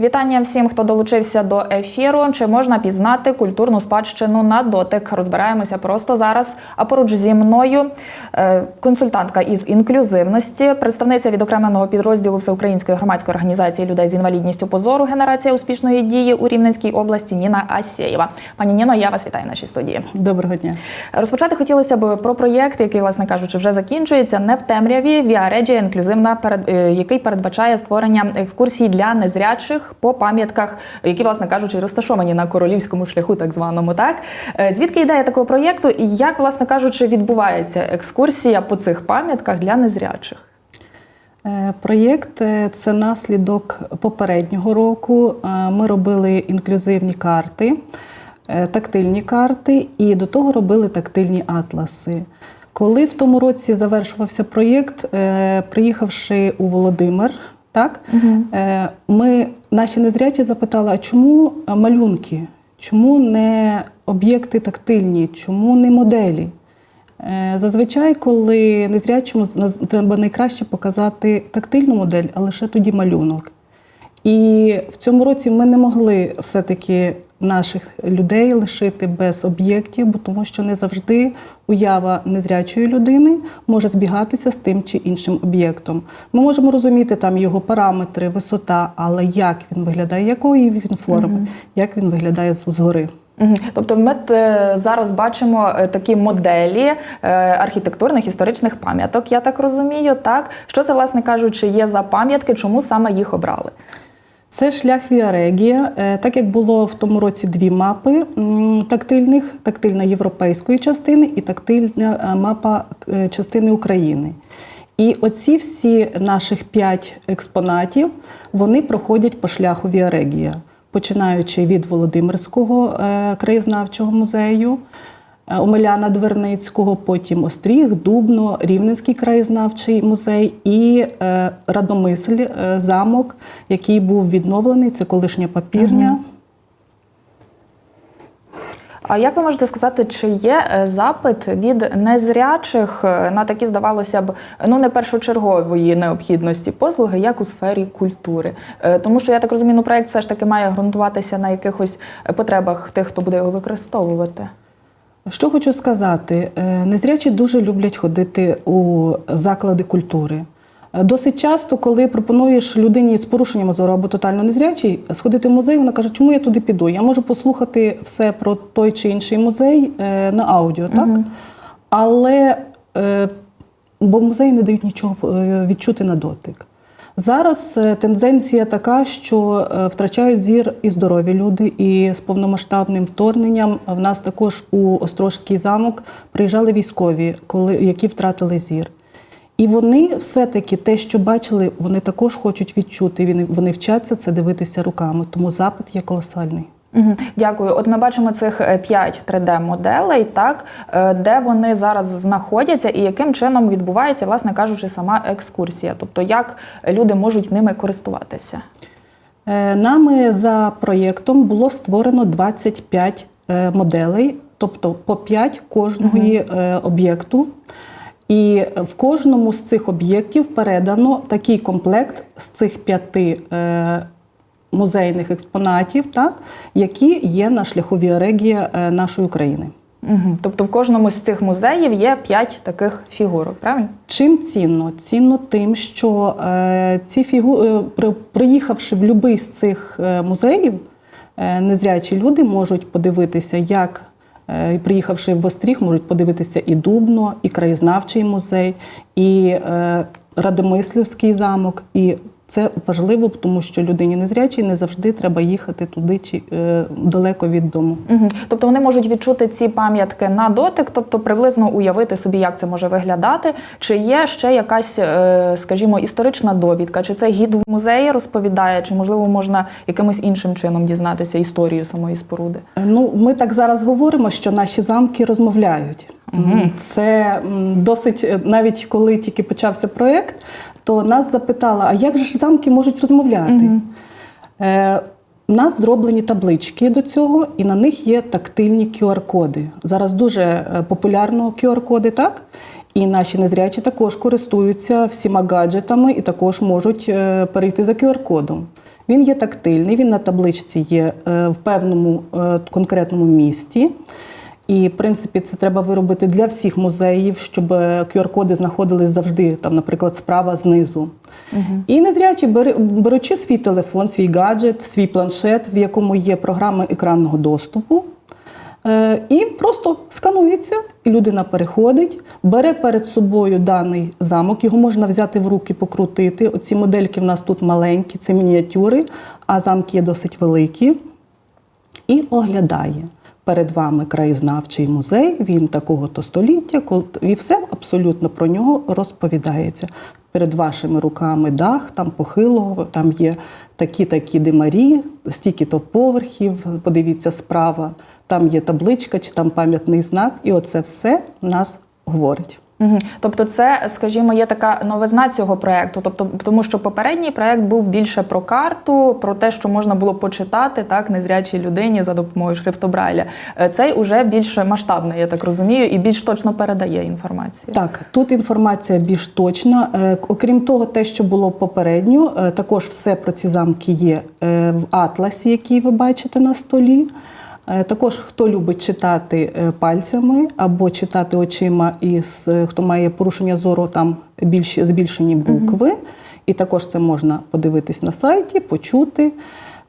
Вітання всім, хто долучився до ефіру. Чи можна пізнати культурну спадщину на дотик? Розбираємося просто зараз. А поруч зі мною е, консультантка із інклюзивності, представниця відокремленого підрозділу Всеукраїнської громадської організації людей з інвалідністю позору Генерація успішної дії у Рівненській області Ніна Асєєва. Пані Ніно, я вас вітаю в нашій студії. Доброго дня. Розпочати хотілося б про проєкт, який, власне кажучи, вже закінчується не в темряві. Віареджія інклюзивна, перед е, який передбачає створення екскурсій для незрячих по пам'ятках, які, власне кажучи, розташовані на королівському шляху, так званому. Так Е, звідки ідея такого проєкту, і як, власне кажучи, відбувається екскурсія по цих пам'ятках для незрячих? Е, Проєкт е, це наслідок попереднього року. Ми робили інклюзивні карти, тактильні карти, і до того робили тактильні атласи. Коли в тому році завершувався проєкт, приїхавши у Володимир, так, Угу. ми, наші незрячі запитали, а чому е, малюнки? Чому не об'єкти тактильні, чому не моделі? Е, Зазвичай, коли незрячому треба найкраще показати тактильну модель, а лише тоді малюнок. І в цьому році ми не могли все-таки наших людей лишити без об'єктів, бо тому що не завжди уява незрячої людини може збігатися з тим чи іншим об'єктом. Ми можемо розуміти там його параметри, висота, але як він виглядає, якої він форми, як він виглядає згори. Тобто, ми е, зараз бачимо е, такі моделі е, архітектурних історичних пам'яток. Я так розумію. Так що це, власне кажучи, є за пам'ятки, чому саме їх обрали? Це шлях Віарегія. Е, Так як було в тому році дві мапи тактильних: тактильна європейської частини і тактильна е, мапа е, частини України. І оці всі наших п'ять експонатів вони проходять по шляху Віарегія, починаючи від Володимирського краєзнавчого музею. Е, Омеляна Дверницького, потім Остріг, Дубно, Рівненський краєзнавчий музей і е, Радомисль, е, замок, який був відновлений. Це колишня папірня. А як ви можете сказати, чи є запит від незрячих на такі, здавалося б, ну не першочергової необхідності послуги, як у сфері культури? Тому що я так розумію, ну, проект все ж таки має ґрунтуватися на якихось потребах тих, хто буде його використовувати. Що хочу сказати, Е, незрячі дуже люблять ходити у заклади культури. Е, Досить часто, коли пропонуєш людині з порушенням зору або тотально незрячий сходити в музей, вона каже, чому я туди піду? Я можу послухати все про той чи інший музей е, на аудіо, так? Але е, бо музеї не дають нічого відчути на дотик. Зараз е, тенденція така, що е, втрачають зір і здорові люди, і з повномасштабним вторгненням в нас також у Острожський замок приїжджали військові, коли які втратили зір. І вони все-таки те, що бачили, вони також хочуть відчути. Вони, вони вчаться це дивитися руками, тому запит є колосальний. Дякую. От ми бачимо цих 5 3D-моделей, так е, де вони зараз знаходяться і яким чином відбувається, власне кажучи, сама екскурсія, тобто як люди можуть ними користуватися. Е, Нами за проєктом було створено 25 е, моделей, тобто по 5 кожного е, об'єкту. І в кожному з цих об'єктів передано такий комплект з цих п'яти е, музейних експонатів, так, які є на шляху Віарегія е, нашої України. Угу. Тобто в кожному з цих музеїв є 5 таких фігурок, правильно? Чим цінно? Цінно тим, що е, ці фігу... е, при- приїхавши в будь-який з цих е, музеїв, е, незрячі люди можуть подивитися, як е, приїхавши в Остріг, можуть подивитися і Дубно, і краєзнавчий музей, і е, Радомислівський замок. І це важливо, тому що людині незрячій не завжди треба їхати туди чи е, далеко від дому. Угу. Тобто вони можуть відчути ці пам'ятки на дотик, тобто приблизно уявити собі, як це може виглядати. Чи є ще якась, е, скажімо, історична довідка, чи це гід в музеї розповідає, чи можливо можна якимось іншим чином дізнатися історію самої споруди? Ну, ми так зараз говоримо, що наші замки розмовляють. Це досить, е, навіть коли тільки почався проєкт, то нас запитали, а як же ж замки можуть розмовляти? Е, у нас зроблені таблички до цього, і на них є тактильні QR-коди. Зараз дуже е, популярно QR-коди, так? І наші незрячі також користуються всіма гаджетами і також можуть е, перейти за QR-кодом. Він є тактильний, він на табличці є е, в певному конкретному місті. І, в принципі, це треба виробити для всіх музеїв, щоб е, QR-коди знаходились завжди, там, наприклад, справа знизу. І незрячі, беручи свій телефон, свій гаджет, свій планшет, в якому є програма екранного доступу, е, і просто сканується, і людина переходить, бере перед собою даний замок, його можна взяти в руки, покрутити. Оці модельки в нас тут маленькі, це мініатюри, а замки є досить великі і оглядає. Перед вами краєзнавчий музей, він такого-то століття, і все абсолютно про нього розповідається. Перед вашими руками дах, там похилого, там є такі-такі димарі, стільки-то поверхів, подивіться справа, там є табличка чи там пам'ятний знак, і оце все нас говорить. Мгм. Тобто, це, скажімо, є така новизна цього проекту. Тобто, тому що попередній проект був більше про карту, про те, що можна було почитати так незрячій людині за допомогою шрифтобрайля. Е, Цей уже більш масштабний, я так розумію, і більш точно передає інформацію. Так, тут інформація більш точна. Е, Окрім того, те, що було попередньо, е, також все про ці замки є в атласі, який ви бачите на столі. Е, Також хто любить читати е, пальцями або читати очима, із е, хто має порушення зору, там більш збільшені букви. І також це можна подивитись на сайті, почути.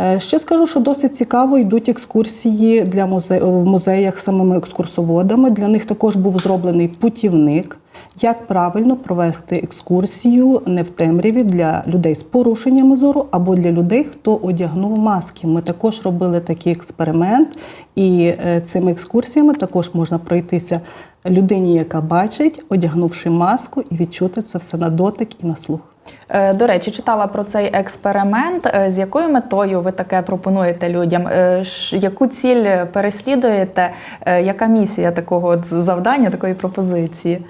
Е, Ще скажу, що досить цікаво йдуть екскурсії для музе... в музеях самими екскурсоводами. Для них також був зроблений путівник, як правильно провести екскурсію не в темряві для людей з порушеннями зору або для людей, хто одягнув маски. Ми також робили такий експеримент, і е, цими екскурсіями також можна пройтися людині, яка бачить, одягнувши маску, і відчути це все на дотик і на слух. Е, До речі, читала про цей експеримент. Е, З якою метою ви таке пропонуєте людям? Е, Яку ціль переслідуєте? Яка місія такого завдання, такої пропозиції?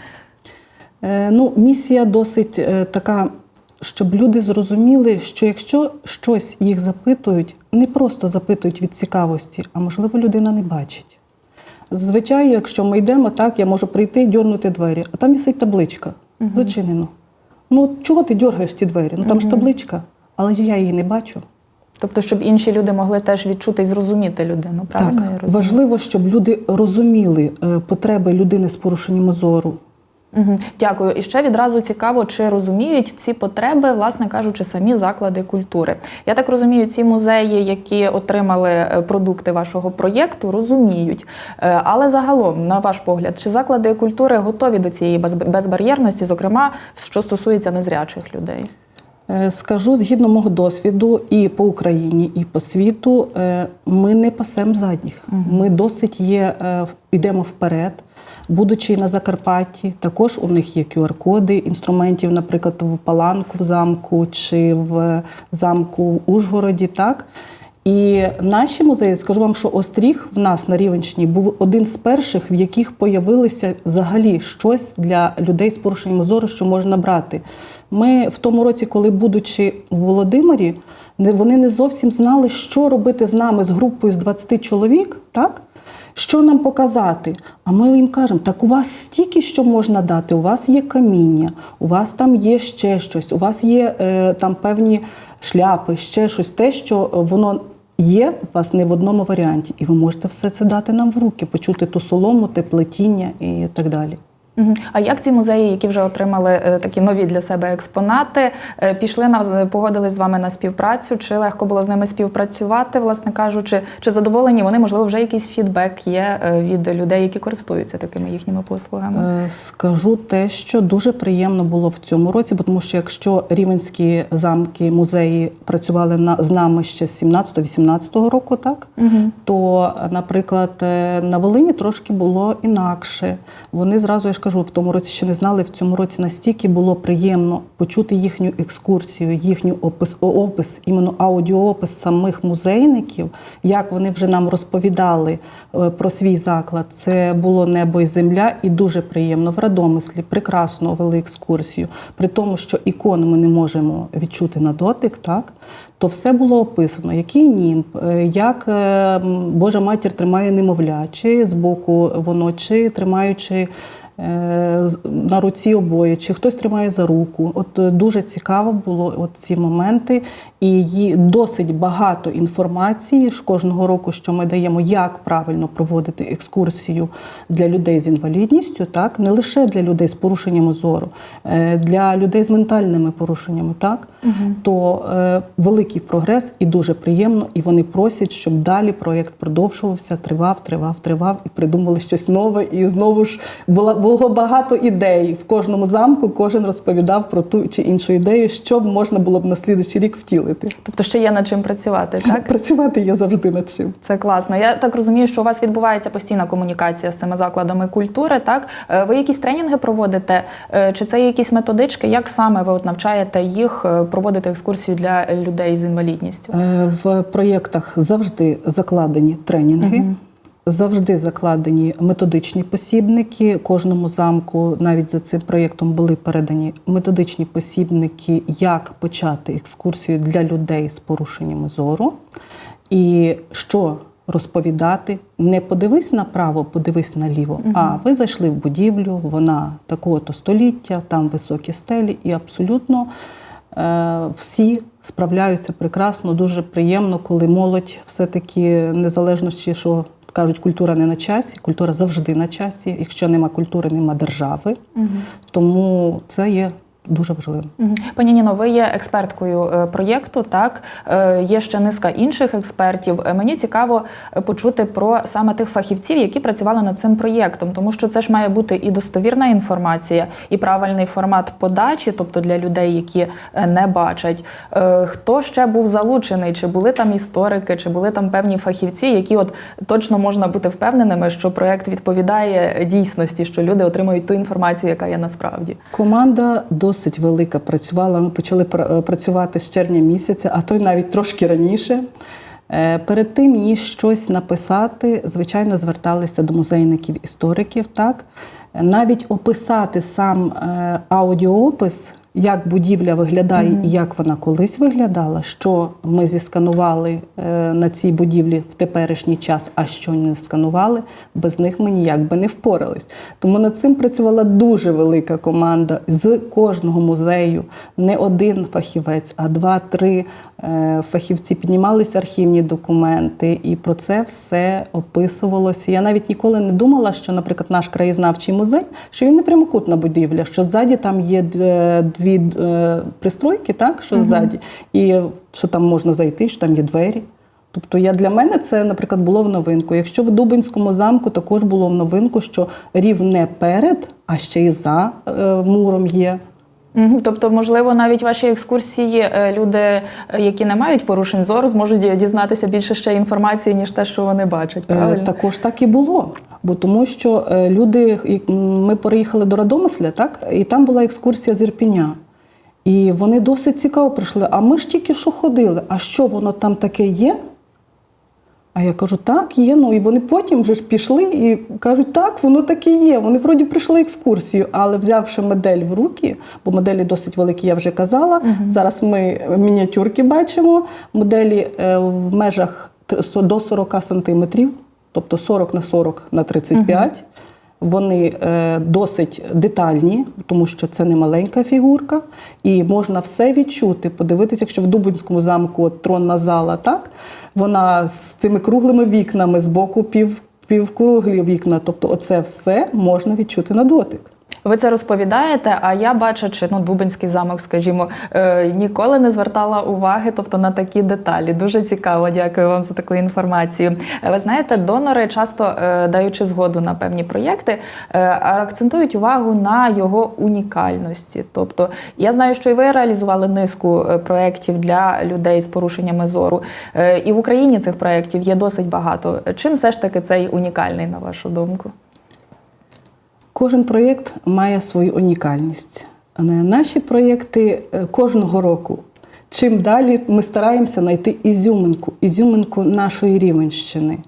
Ну, місія досить така, щоб люди зрозуміли, що якщо щось їх запитують, не просто запитують від цікавості, а можливо людина не бачить. Звичайно, якщо ми йдемо, так, я можу прийти, дьорнути двері, а там висить табличка, зачинено. Ну, чого ти дергаєш ці двері? Ну там ж табличка, але я її не бачу. Тобто, щоб інші люди могли теж відчути і зрозуміти людину, правильно я розумію? важливо, щоб люди розуміли е, потреби людини з порушенням зору. Угу. Дякую. І ще відразу цікаво, чи розуміють ці потреби, власне кажучи, самі заклади культури. Я так розумію, ці музеї, які отримали е, продукти вашого проєкту, розуміють. Е, Але загалом, на ваш погляд, чи заклади культури готові до цієї без- безбар'єрності, зокрема, що стосується незрячих людей? Е, Скажу згідно мого досвіду і по Україні, і по світу, ми не пасемо задніх. Ми досить є, йдемо вперед. Будучи на Закарпатті, також у них є QR-коди інструментів, наприклад, в Паланку в замку чи в замку в Ужгороді. Так? І наші музеї, скажу вам, що Остріг в нас на Рівенщині був один з перших, в яких появилося взагалі щось для людей з порушенням зору, що можна брати. Ми в тому році, коли будучи в Володимирі, вони не зовсім знали, що робити з нами, з групою з 20 чоловік, так? Що нам показати? А ми їм кажемо: так у вас стільки що можна дати, у вас є каміння, у вас там є ще щось, у вас є е, там певні шляпи, ще щось, те, що е, воно є у вас не в одному варіанті. І ви можете все це дати нам в руки, почути ту солому, те плетіння і так далі. А як ці музеї, які вже отримали е, такі нові для себе експонати, е, пішли на погодились з вами на співпрацю? Чи легко було з ними співпрацювати, власне кажучи, чи задоволені вони? Можливо, вже якийсь фідбек є е, від людей, які користуються такими їхніми послугами? Скажу те, що дуже приємно було в цьому році, бо тому що якщо рівенські замки, музеї працювали на, з нами ще з 17-18 року, так то, наприклад, на Волині трошки було інакше. Вони зразу, я ж кажу, в тому році ще не знали. В цьому році настільки було приємно почути їхню екскурсію, їхню опис, опис, іменно аудіоопис самих музейників, як вони вже нам розповідали е, про свій заклад. Це було небо і земля, і дуже приємно в Радомислі. Прекрасно вели екскурсію. При тому, що ікони ми не можемо відчути на дотик, так то все було описано, який німб, е, як е, Божа матір тримає немовля, чи збоку воно, чи тримаючи з- на руці обоє, чи хтось тримає за руку. От е, дуже цікаво було от ці моменти, і її досить багато інформації ж кожного року, що ми даємо, як правильно проводити екскурсію для людей з інвалідністю, так не лише для людей з порушеннями зору, е, для людей з ментальними порушеннями, так то е, великий прогрес і дуже приємно. І вони просять, щоб далі проєкт продовжувався, тривав, тривав, тривав, і придумали щось нове. І знову ж була було багато ідей в кожному замку. Кожен розповідав про ту чи іншу ідею, що б можна було б на слідуючий рік втілити. Тобто ще є над чим працювати, так? Працювати є завжди над чим. Це класно. Я так розумію, що у вас відбувається постійна комунікація з цими закладами культури. Так Е, ви якісь тренінги проводите? Е, Чи це є якісь методички? Як саме ви от навчаєте їх е, проводити екскурсію для людей з інвалідністю? В проєктах завжди закладені тренінги. Завжди закладені методичні посібники. Кожному замку навіть за цим проєктом були передані методичні посібники, як почати екскурсію для людей з порушеннями зору. І що розповідати, не подивись направо, подивись наліво. А ви зайшли в будівлю, вона такого-то століття, там високі стелі, і абсолютно е, всі справляються прекрасно. Дуже приємно, коли молодь все-таки незалежно що кажуть, культура не на часі, культура завжди на часі. Якщо нема культури, нема держави. Тому це є дуже важливим. Пані Ніно, ви є експерткою е, проєкту. Так Е, є ще низка інших експертів. Е, Мені цікаво почути про саме тих фахівців, які працювали над цим проєктом, тому що це ж має бути і достовірна інформація, і правильний формат подачі, тобто для людей, які не бачать. Хто ще був залучений? Чи були там історики, чи були там певні фахівці, які от точно можна бути впевненими, що проєкт відповідає дійсності, що люди отримують ту інформацію, яка є насправді. Команда досить велика працювала. Ми почали е, працювати з червня місяця, а то й навіть трошки раніше. Е, Перед тим, ніж щось написати, звичайно, зверталися до музейників істориків. Так? Е, Навіть описати сам аудіоопис, як будівля виглядає і як вона колись виглядала, що ми зісканували е, на цій будівлі в теперішній час, а що не сканували, без них ми ніяк би не впорались. Тому над цим працювала дуже велика команда з кожного музею. Не один фахівець, а два-три фахівці піднімалися архівні документи, і про це все описувалося. Я навіть ніколи не думала, що, наприклад, наш краєзнавчий музей, що він не прямокутна будівля, що ззаді там є дві е, пристройки, так що ззаді, і що там можна зайти, що там є двері. Тобто я для мене це, наприклад, було в новинку. Якщо в Дубинському замку також було в новинку, що рів не перед, а ще й за е, муром є. Тобто, можливо, навіть ваші екскурсії е, люди, е, які не мають порушень зору, зможуть дізнатися більше ще інформації, ніж те, що вони бачать. Е, Правильно? Також так і було. Бо тому, що люди, ми переїхали до Радомисля, так, і там була екскурсія з Ірпіня. І вони досить цікаво прийшли. А ми ж тільки що ходили. А що воно там таке є? А я кажу, так, є. Ну і вони потім вже ж пішли і кажуть, так, воно таке є. Вони вроді прийшли екскурсію, але взявши модель в руки, бо моделі досить великі, я вже казала. Зараз ми мініатюрки бачимо. Моделі е, в межах до 40 сантиметрів, тобто 40 на 40 на 35. Вони е, досить детальні, тому що це не маленька фігурка, і можна все відчути, подивитися, якщо в Дубинському замку от, тронна зала, так вона з цими круглими вікнами, з боку пів, півкруглі вікна. Тобто, оце все можна відчути на дотик. Ви це розповідаєте, а я бачачи ну, Дубинський замок, скажімо, е, ніколи не звертала уваги тобто, на такі деталі. Дуже цікаво, дякую вам за таку інформацію. Е, Ви знаєте, донори часто е, даючи згоду на певні проєкти, акцентують увагу на його унікальності. Тобто, я знаю, що і ви реалізували низку проєктів для людей з порушеннями зору. І в Україні цих проєктів є досить багато. Чим все ж таки цей унікальний, на вашу думку? Кожен проєкт має свою унікальність. Наші проєкти е, кожного року. Чим далі ми стараємося знайти ізюминку, ізюминку нашої Рівенщини,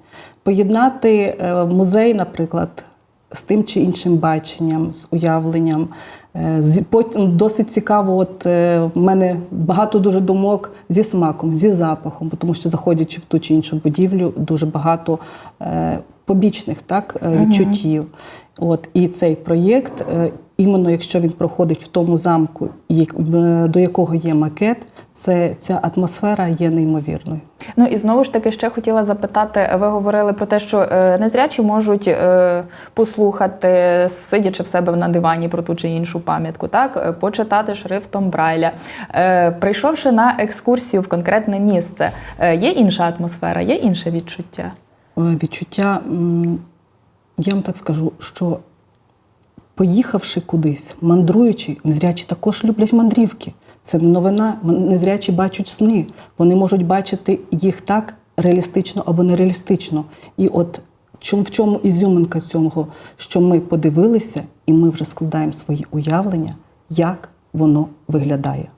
поєднати е, музей, наприклад, з тим чи іншим баченням, з уявленням. Е, Потім досить цікаво, от в мене багато дуже думок зі смаком, зі запахом, тому що заходячи в ту чи іншу будівлю, дуже багато побічних так, відчуттів. От, і цей проєкт, е, іменно якщо він проходить в тому замку, до якого є макет, це ця атмосфера є неймовірною. Ну і знову ж таки ще хотіла запитати. Ви говорили про те, що е, незрячі можуть е, послухати, сидячи в себе на дивані про ту чи іншу пам'ятку, так почитати шрифтом Брайля. Прийшовши на екскурсію в конкретне місце, є інша атмосфера, є інше відчуття. Відчуття, я вам так скажу, що поїхавши кудись, мандруючи, незрячі також люблять мандрівки. Це не новина. Незрячі бачать сни. Вони можуть бачити їх так реалістично або нереалістично. І от чому в чому ізюминка цього, що ми подивилися, і ми вже складаємо свої уявлення, як воно виглядає.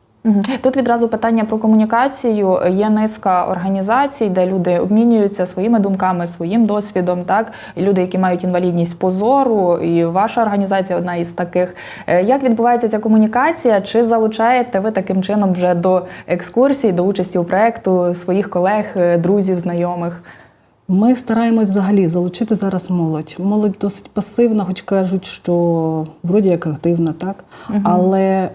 Тут відразу питання про комунікацію. Є низка організацій, де люди обмінюються своїми думками, своїм досвідом. Так люди, які мають інвалідність по зору, і ваша організація одна із таких. Е, Як відбувається ця комунікація? Чи залучаєте ви таким чином вже до екскурсій, до участі у проекту своїх колег, е, друзів, знайомих? Ми стараємось взагалі залучити зараз молодь. Молодь досить пасивна, хоч кажуть, що вроді як активна, так? Але е,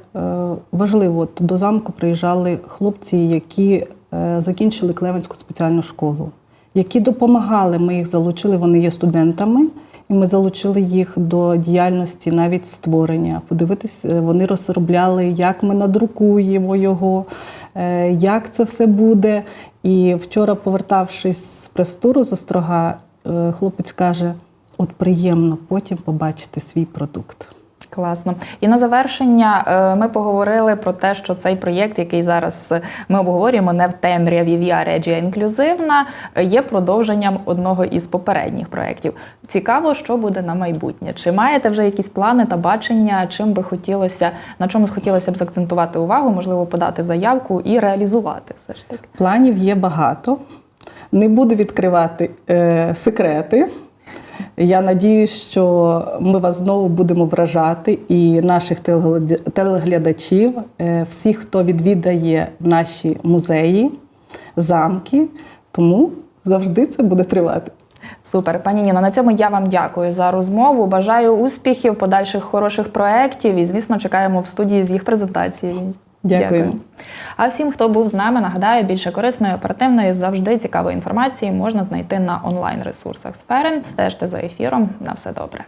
важливо, от до замку приїжджали хлопці, які е, закінчили Клевенську спеціальну школу, які допомагали. Ми їх залучили, вони є студентами, і ми залучили їх до діяльності навіть створення. Подивитись, е, вони розробляли, як ми надрукуємо його, е, як це все буде. І вчора, повертавшись з прес-туру з острога, е, хлопець каже: от приємно потім побачити свій продукт. Класно. І на завершення е, ми поговорили про те, що цей проєкт, який зараз е, ми обговорюємо, не в темряві VR Regia інклюзивна, е, є продовженням одного із попередніх проєктів. Цікаво, що буде на майбутнє. Чи маєте вже якісь плани та бачення, чим би хотілося, на чомусь хотілося б закцентувати увагу, можливо, подати заявку і реалізувати все ж таки. Планів є багато. Не буду відкривати е, секрети. Я надію, що ми вас знову будемо вражати і наших телегляд- телеглядачів, е, всіх, хто відвідає наші музеї, замки. Тому завжди це буде тривати. Супер, пані Ніно, на цьому я вам дякую за розмову. Бажаю успіхів, подальших хороших проєктів і, звісно, чекаємо в студії з їх презентацією. Дякую. А всім, хто був з нами, нагадаю, більше корисної, оперативної, завжди цікавої інформації можна знайти на онлайн ресурсах сфери. Стежте за ефіром. На все добре.